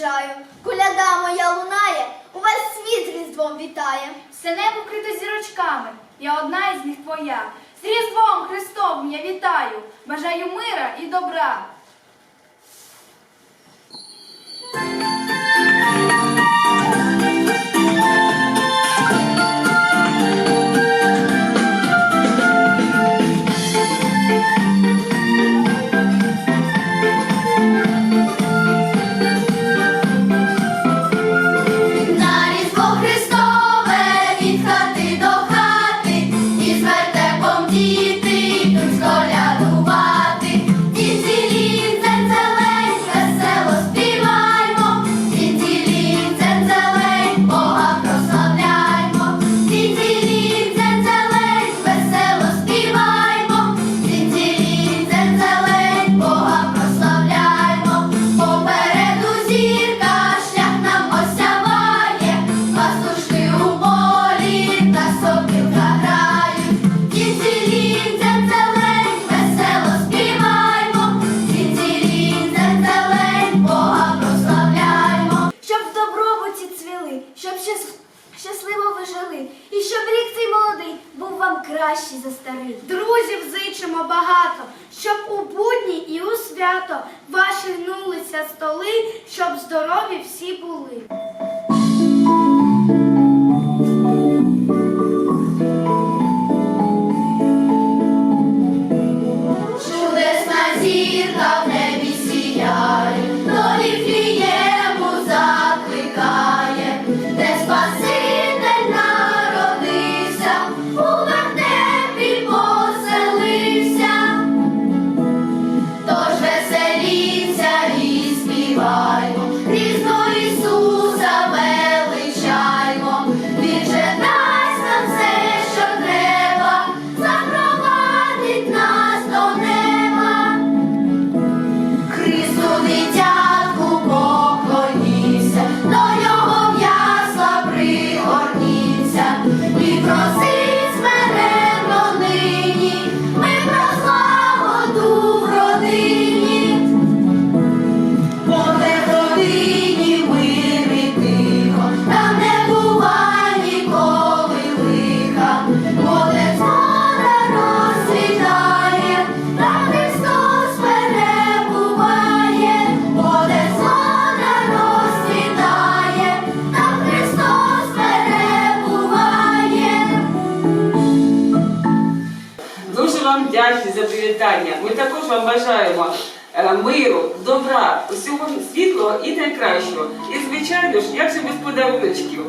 урожаю. Коляда моя лунає, увесь світ різдвом вітає. Все небо крито зірочками, я одна із них твоя. З Різдвом Христовим я вітаю, бажаю мира і добра. Щасливо ви жили, і щоб рік цей молодий був вам кращий за старий. Друзів зичимо багато, щоб у будні і у свято ваші гнулися столи, щоб здорові всі були. Вам вдячні. Ми також вам бажаємо е, миру, добра, усього світлого і найкращого. І, звичайно ж, як же без подаруночків.